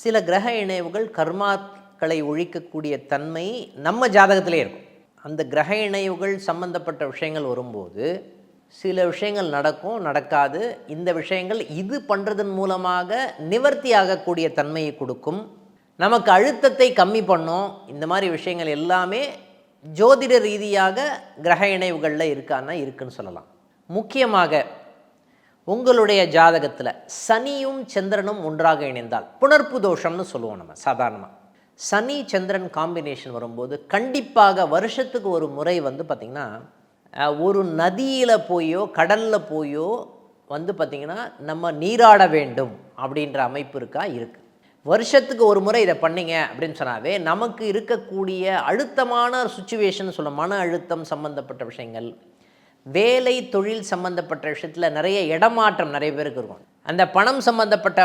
சில கிரக இணைவுகள் கர்மாக்களை ஒழிக்கக்கூடிய தன்மை நம்ம ஜாதகத்திலே இருக்கும். அந்த கிரக இணைவுகள் சம்பந்தப்பட்ட விஷயங்கள் வரும்போது சில விஷயங்கள் நடக்கும் நடக்காது. இந்த விஷயங்கள் இது பண்ணுறதன் மூலமாக நிவர்த்தி ஆகக்கூடிய தன்மையை கொடுக்கும். நமக்கு அழுத்தத்தை கம்மி பண்ணும். இந்த மாதிரி விஷயங்கள் எல்லாமே ஜோதிட ரீதியாக கிரக இணைவுகளில் இருக்கான்னா இருக்குன்னு சொல்லலாம். முக்கியமாக உங்களுடைய ஜாதகத்தில் சனியும் சந்திரனும் ஒன்றாக இணைந்தால் புணர்ப்பு தோஷம்னு சொல்லுவோம் நம்ம சாதாரணமாக சனி சந்திரன் காம்பினேஷன் வரும்போது கண்டிப்பாக வருஷத்துக்கு ஒரு முறை வந்து பார்த்திங்கன்னா ஒரு நதியில் போயோ கடலில் போயோ வந்து பார்த்திங்கன்னா நம்ம நீராட வேண்டும் அப்படின்ற அமைப்பு இருக்கா? இருக்குது வருஷத்துக்கு ஒரு முறை இதை பண்ணிங்க அப்படின்னு சொன்னாவே நமக்கு இருக்கக்கூடிய அழுத்தமான சுச்சுவேஷன் சொல்ல மன அழுத்தம் சம்மந்தப்பட்ட விஷயங்கள் வேலை தொழில் சம்மந்தப்பட்ட விஷயத்தில் நிறைய இடமாற்றம் நிறைய பேருக்கு இருக்கும். அந்த பணம் சம்மந்தப்பட்ட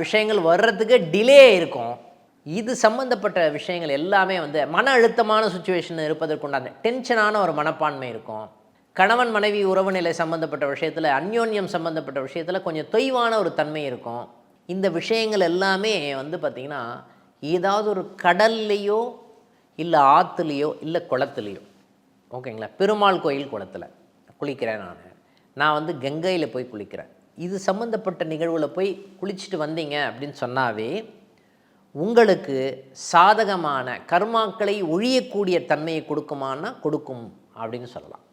விஷயங்கள் வர்றதுக்கு டிலே இருக்கும். இது சம்மந்தப்பட்ட விஷயங்கள் எல்லாமே வந்து மன அழுத்தமான சுச்சுவேஷன் இருப்பதற்குண்டான டென்ஷனான ஒரு மனப்பான்மை இருக்கும். கணவன் மனைவி உறவு நிலை சம்மந்தப்பட்ட விஷயத்தில் அந்யோன்யம் சம்மந்தப்பட்ட விஷயத்தில் கொஞ்சம் தொய்வான ஒரு தன்மை இருக்கும். இந்த விஷயங்கள் எல்லாமே வந்து பார்த்திங்கன்னா ஏதாவது ஒரு கடல்லையோ இல்லை ஆற்றுலையோ இல்லை குளத்துலையோ ஓகேங்களா? பெருமாள் கோயில் குளத்தில். குளிக்கிறேன் நான். நான் வந்து கங்கையில் போய் குளிக்கிறேன். இது சம்மந்தப்பட்ட நிகழ்வில் போய் குளிச்சுட்டு வந்தீங்க அப்படின்னு சொன்னாவே உங்களுக்கு சாதகமான கர்மாக்களை ஒழியக்கூடிய தன்மையை கொடுக்குமான்னா கொடுக்கும் அப்படின்னு சொல்லலாம்.